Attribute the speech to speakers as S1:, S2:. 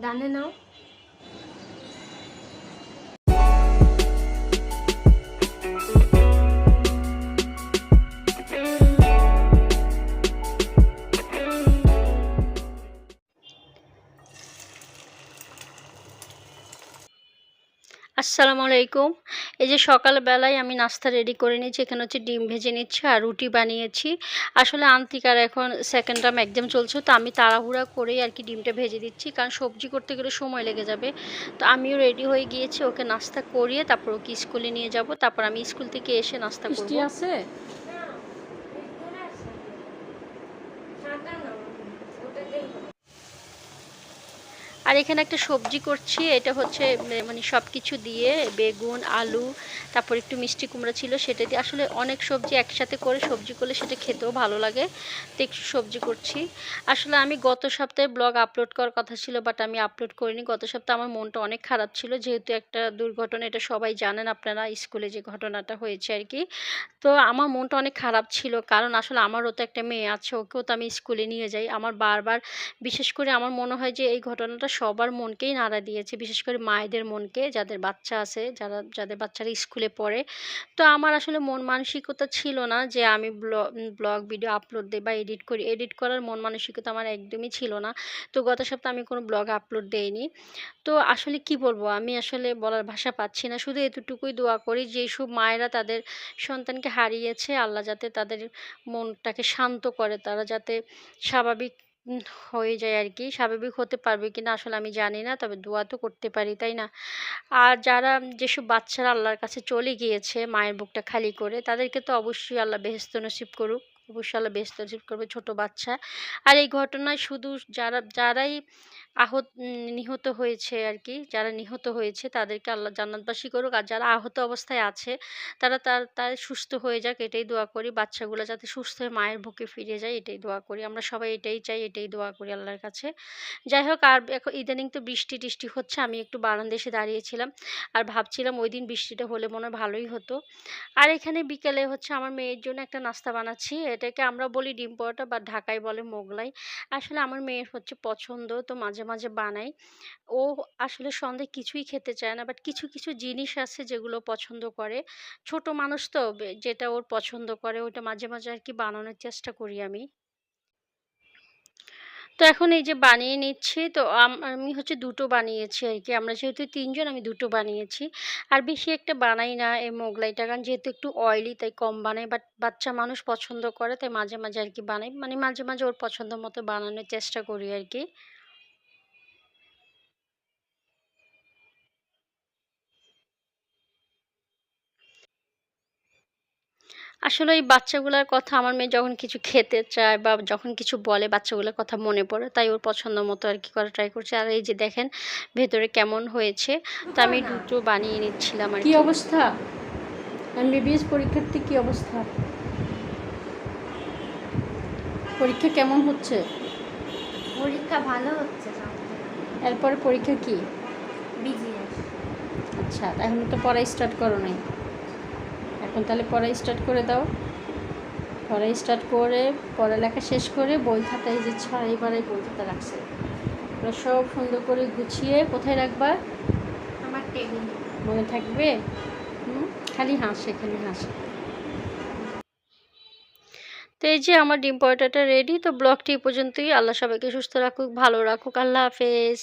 S1: ডানে নাও
S2: আসসালামু আলাইকুম। এই যে সকালবেলায় আমি নাস্তা রেডি করে নিয়েছি এখানে হচ্ছে ডিম ভেজে নিচ্ছি আর রুটি বানিয়েছি। আসলে আন্তিকার এখন সেকেন্ড টার্ম একদম চলছে তো আমি তাড়াহুড়া করেই আর কি ডিমটা ভেজে দিচ্ছি কারণ সবজি করতে গেলে সময় লেগে যাবে। তো আমিও রেডি হয়ে গিয়েছি ওকে নাস্তা করিয়ে তারপর ওকে স্কুলে নিয়ে যাব তারপর আমি স্কুল থেকে এসে নাস্তা
S3: মিষ্টি আছে?
S2: আর এখানে একটা সবজি করছি, এটা হচ্ছে মানে সব কিছু দিয়ে বেগুন, আলু, তারপর একটু মিষ্টি কুমড়া ছিল সেটা দিয়ে। আসলে অনেক সবজি একসাথে করে সবজি করলে সেটা খেতেও ভালো লাগে। তো একটু সবজি করছি। আসলে আমি গত সপ্তাহে ব্লগ আপলোড করার কথা ছিল, বাট আমি আপলোড করিনি। গত সপ্তাহে আমার মনটা অনেক খারাপ ছিল, যেহেতু একটা দুর্ঘটনা, এটা সবাই জানেন আপনারা, স্কুলে যে ঘটনাটা হয়েছে আর কি। তো আমার মনটা অনেক খারাপ ছিল, কারণ আসলে আমারও তো একটা মেয়ে আছে, ওকেও তো আমি স্কুলে নিয়ে যাই। আমার বারবার, বিশেষ করে আমার মনে হয় যে এই ঘটনাটা সবার মনকেই নাড়া দিয়েছে, বিশেষ করে মায়েদের মনকে, যাদের বাচ্চা আছে, যারা, যাদের বাচ্চারা স্কুলে পড়ে। তো আমার আসলে মন মানসিকতা ছিল না যে আমি ব্লগ, ভিডিও আপলোড দিই বা এডিট করি। এডিট করার মন মানসিকতা আমার একদমই ছিল না। তো গত সপ্তাহে আমি কোনো ব্লগ আপলোড দেইনি। তো আসলে কি বলব, আমি আসলে বলার ভাষা পাচ্ছি না। শুধু এতটুকুই দোয়া করি যে সব মায়েরা তাদের সন্তানকে হারিয়েছে, আল্লাহ যাতে তাদের মনটাকে শান্ত করে, তারা যাতে স্বাভাবিক হয়ে যায় আর কি স্বাভাবিক হতে পারবে কি না আসলে আমি জানি না, তবে দোয়া তো করতে পারি, তাই না? আর যারা যেসব বাচ্চারা আল্লাহর কাছে চলে গিয়েছে মায়ের বুকটা খালি করে, তাদেরকে তো অবশ্যই আল্লাহ বেহেস্ত নসিব করুক, অবশ্যই আল্লাহ বেহেস্ত নসিব করবে ছোট বাচ্চা। আর এই ঘটনায় শুধু যারা, যারাই আহত নিহত হয়েছে আর কি যারা নিহত হয়েছে তাদেরকে আল্লাহ জান্নাতবাসী করুক। আর যারা আহত অবস্থায় আছে, তারা তার তার সুস্থ হয়ে যাক, এটাই দোয়া করি। বাচ্চাগুলো যাতে সুস্থ হয়ে মায়ের বুকে ফিরে যায়, এটাই দোয়া করি। আমরা সবাই এটাই চাই, এটাই দোয়া করি আল্লাহর কাছে। যাই হোক, আর এখন ইদানিং তো বৃষ্টি টিষ্টি হচ্ছে, আমি একটু বারান্দা এসে দাঁড়িয়েছিলাম। আর ভাবছিলাম ওই দিন বৃষ্টিটা হলে মনে হয় ভালোই হতো। আর এখানে বিকেলে হচ্ছে আমার মেয়ের জন্য একটা নাস্তা বানাচ্ছি। এটাকে আমরা বলি ডিম পরোটা বা ঢাকায় বলে মোগলাই। আসলে আমার মেয়ের হচ্ছে পছন্দ, তো মাঝে মাঝে মাঝে বানাই। ও আসলে সন্ধ্যে কিছুই খেতে চায় না বাট কিছু কিছু জিনিস আছে যেগুলো পছন্দ করে। ছোট মানুষ তো যেটা ওর পছন্দ করে ওটা মাঝে মাঝে আর কি বানানোর চেষ্টা করি আমি। তো এখন এই যে বানিয়ে নিচ্ছি, তো আমি হচ্ছে দুটো বানিয়েছি আর কি। আমরা যেহেতু তিনজন, আমি দুটো বানিয়েছি। আর বেশি একটা বানাই না এই মোগলাইটা, কারণ যেহেতু একটু অয়েলি তাই কম বানাই। বাট বাচ্চা মানুষ পছন্দ করে, তাই মাঝে মাঝে আর কি বানাই। মানে মাঝে মাঝে ওর পছন্দ মতো বানানোর চেষ্টা করি আর কি। আসলে এই বাচ্চাগুলোর কথা আমার মেয়ে যখন কিছু খেতে চায় বা যখন কিছু বলে বাচ্চাগুলোর কথা মনে পড়ে তাই ওর পছন্দ মতো আর কি করা ট্রাই করছে। আর এই যে দেখেন ভেতরে কেমন হয়েছে তো আমি দুটো বানিয়ে নিচ্ছিলাম আর
S3: কি
S2: কি।
S3: অবস্থা? এমবিবিএস পরীক্ষার্থী কি অবস্থা? পরীক্ষা কেমন হচ্ছে?
S1: পরীক্ষা ভালো হচ্ছে
S3: এরপরে পরীক্ষা কি?
S1: বিজিএস
S3: আচ্ছা এখন তো পড়া স্টার্ট করো নাই। এখন তাহলে পড়া স্টার্ট করে দাও। পড়া স্টার্ট করে পড়ালেখা শেষ করে বই খাতায় যে ছড়াই বাড়াই বই খাতা রাখছে। ওগুলো সব সুন্দর করে গুছিয়ে কোথায় রাখবা?
S1: আমার টেবিল
S3: মনে থাকবে? খালি হাসে খালি হাসে।
S2: তো এই যে আমার ডিম পরোটাটা রেডি তো ব্লগটি পর্যন্তই। আল্লাহ সবাইকে সুস্থ রাখুক ভালো রাখুক। আল্লাহ হাফেজ।